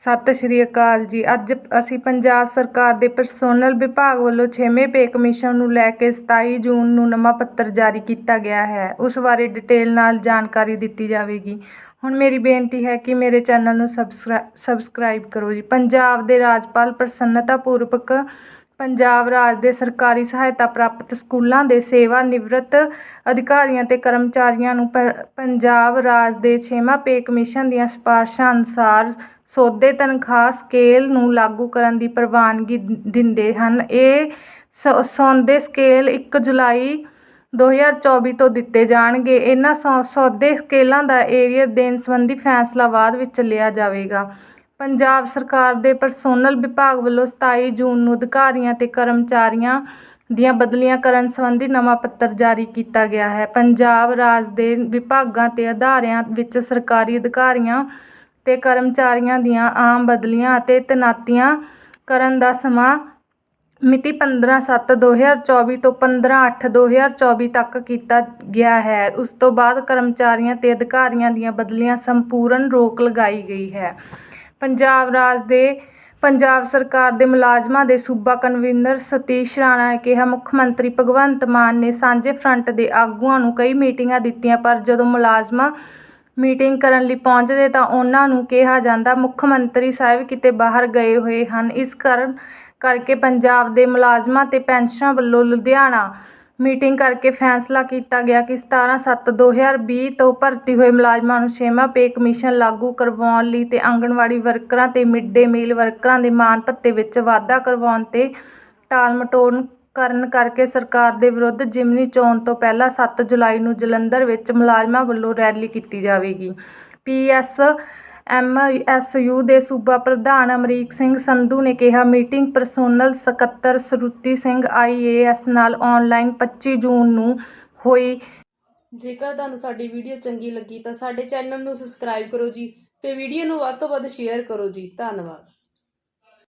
ਸਤਿ ਸ਼੍ਰੀ ਅਕਾਲ ਜੀ। ਅੱਜ ਅਸੀਂ ਪੰਜਾਬ ਸਰਕਾਰ ਦੇ ਪਰਸੋਨਲ ਵਿਭਾਗ ਵੱਲੋਂ 6ਵੇਂ ਪੇ ਕਮਿਸ਼ਨ ਨੂੰ ਲੈ ਕੇ 27 ਜੂਨ ਨੂੰ ਨਵਾਂ ਪੱਤਰ ਜਾਰੀ ਕੀਤਾ ਗਿਆ ਹੈ। ਉਸ ਬਾਰੇ ਡਿਟੇਲ ਨਾਲ ਜਾਣਕਾਰੀ ਦਿੱਤੀ ਜਾਵੇਗੀ। ਹੁਣ ਮੇਰੀ ਬੇਨਤੀ ਹੈ ਕਿ ਮੇਰੇ ਚੈਨਲ ਨੂੰ ਸਬਸਕ੍ਰਾ- ਸਬਸਕ੍ਰਾਈਬ ਕਰੋ ਜੀ। ਪੰਜਾਬ ਦੇ ਰਾਜਪਾਲ ਪ੍ਰਸੰਨਤਾ ਪੂਰਵਕ ਪੰਜਾਬ ਰਾਜ ਦੇ ਸਰਕਾਰੀ ਸਹਾਇਤਾ ਪ੍ਰਾਪਤ ਸਕੂਲਾਂ ਦੇ ਸੇਵਾ ਨਿਵਰਤ ਅਧਿਕਾਰੀਆਂ ਅਤੇ ਕਰਮਚਾਰੀਆਂ ਨੂੰ ਪ- ਪੰਜਾਬ ਰਾਜ ਦੇ ਛੇਵਾਂ ਪੇ ਕਮਿਸ਼ਨ ਦੀਆਂ ਸਿਫਾਰਸ਼ਾਂ ਅਨੁਸਾਰ ਸੋਧੇ ਤਨਖਾਹ ਸਕੇਲ ਨੂੰ ਲਾਗੂ ਕਰਨ ਦੀ ਪ੍ਰਵਾਨਗੀ ਦਿੰਦੇ ਹਨ। ਇਹ ਸ- ਸੌਦੇ ਸਕੇਲ 1 ਜੁਲਾਈ 2024 ਤੋਂ ਦਿੱਤੇ ਜਾਣਗੇ। ਇਹਨਾਂ ਸੌ- ਸੌਦੇ ਸਕੇਲਾਂ ਦਾ ਏਰੀਅਰ ਦੇਣ ਸੰਬੰਧੀ ਫੈਸਲਾ ਬਾਅਦ ਵਿੱਚ ਲਿਆ ਜਾਵੇਗਾ। ਪੰਜਾਬ ਸਰਕਾਰ ਦੇ ਪਰਸੋਨਲ ਵਿਭਾਗ ਵੱਲੋਂ 27 ਜੂਨ ਨੂੰ ਅਧਿਕਾਰੀਆਂ ਤੇ ਕਰਮਚਾਰੀਆਂ ਦੀਆਂ ਬਦਲੀਆਂ ਕਰਨ ਸੰਬੰਧੀ ਨਵਾਂ ਪੱਤਰ ਜਾਰੀ ਕੀਤਾ ਗਿਆ ਹੈ। ਪੰਜਾਬ ਰਾਜ ਦੇ ਵਿਭਾਗਾਂ ਤੇ ਅਦਾਰਿਆਂ ਵਿੱਚ ਸਰਕਾਰੀ ਅਧਿਕਾਰੀਆਂ ਤੇ ਕਰਮਚਾਰੀਆਂ ਦੀਆਂ ਆਮ ਬਦਲੀਆਂ ਅਤੇ ਤੈਨਾਤੀਆਂ ਕਰਨ ਦਾ ਸਮਾਂ ਮਿਤੀ 15/7/2024 ਤੋਂ 15/8/2024 ਤੱਕ ਕੀਤਾ ਗਿਆ ਹੈ। ਉਸ ਤੋਂ ਬਾਅਦ ਕਰਮਚਾਰੀਆਂ ਤੇ ਅਧਿਕਾਰੀਆਂ ਦੀਆਂ ਬਦਲੀਆਂ ਸੰਪੂਰਨ ਰੋਕ ਲਗਾਈ ਗਈ ਹੈ। ਪੰਜਾਬ ਰਾਜ ਦੇ, ਪੰਜਾਬ ਸਰਕਾਰ ਦੇ ਮੁਲਾਜ਼ਮਾਂ ਦੇ ਸੂਬਾ ਕਨਵੀਨਰ ਸਤੀਸ਼ ਰਾਣਾ ਨੇ ਕਿਹਾ, ਮੁੱਖ ਮੰਤਰੀ ਭਗਵੰਤ ਮਾਨ ਨੇ ਸਾਂਝੇ ਫਰੰਟ ਦੇ ਆਗੂਆਂ ਨੂੰ ਕਈ ਮੀਟਿੰਗਾਂ ਦਿੱਤੀਆਂ, ਪਰ ਜਦੋਂ ਮੁਲਾਜ਼ਮਾਂ ਮੀਟਿੰਗ ਕਰਨ ਲਈ ਪਹੁੰਚਦੇ ਤਾਂ ਉਹਨਾਂ ਨੂੰ ਕਿਹਾ ਜਾਂਦਾ, ਮੁੱਖ ਮੰਤਰੀ ਸਾਹਿਬ ਕਿਤੇ ਬਾਹਰ ਗਏ ਹੋਏ ਹਨ। ਇਸ ਕਾਰਨ ਕਰਕੇ ਪੰਜਾਬ ਦੇ ਮੁਲਾਜ਼ਮਾਂ ਤੇ ਪੈਨਸ਼ਨਾਂ ਵੱਲੋਂ ਲੁਧਿਆਣਾ ਮੀਟਿੰਗ ਕਰਕੇ ਫੈਸਲਾ ਕੀਤਾ ਗਿਆ ਕਿ 17/7/2020 ਤੋਂ ਭਰਤੀ ਹੋਏ ਮੁਲਾਜ਼ਮਾਂ ਨੂੰ ਛੇਵਾਂ ਪੇ ਕਮਿਸ਼ਨ ਲਾਗੂ ਕਰਵਾਉਣ ਲਈ ਤੇ ਆਂਗਣਵਾੜੀ ਵਰਕਰਾਂ ਤੇ ਮਿਡ ਡੇ ਮੀਲ ਵਰਕਰਾਂ ਦੇ ਮਾਣ ਭੱਤੇ ਵਿੱਚ ਵਾਧਾ ਕਰਵਾਉਣ ਤੇ ਟਾਲ ਮਟੋਲ ਕਰਨ ਕਰਕੇ ਸਰਕਾਰ ਦੇ ਵਿਰੁੱਧ ਜਿਮਨੀ ਚੋਣ ਤੋਂ ਪਹਿਲਾਂ 7 ਜੁਲਾਈ ਨੂੰ ਜਲੰਧਰ ਵਿੱਚ ਮੁਲਾਜ਼ਮਾਂ ਵੱਲੋਂ ਰੈਲੀ ਕੀਤੀ ਜਾਵੇਗੀ। ਪੀਐਸ ਐਮਐਸਯੂ ਦੇ ਸੂਬਾ ਪ੍ਰਧਾਨ ਅਮਰੀਕ ਸਿੰਘ ਸੰਧੂ ਨੇ ਕਿਹਾ, ਮੀਟਿੰਗ ਪਰਸੋਨਲ ਸਕੱਤਰ ਸਰੂਤੀ ਸਿੰਘ ਆਈਏਐਸ ਨਾਲ ਆਨਲਾਈਨ 25 ਜੂਨ ਨੂੰ ਹੋਈ। ਜੇਕਰ ਤੁਹਾਨੂੰ ਸਾਡੀ ਵੀਡੀਓ ਚੰਗੀ ਲੱਗੀ ਤਾਂ ਸਾਡੇ ਚੈਨਲ ਨੂੰ ਸਬਸਕ੍ਰਾਈਬ ਕਰੋ ਜੀ ਤੇ ਵੀਡੀਓ ਨੂੰ ਵੱਧ ਤੋਂ ਵੱਧ ਸ਼ੇਅਰ ਕਰੋ ਜੀ। ਧੰਨਵਾਦ।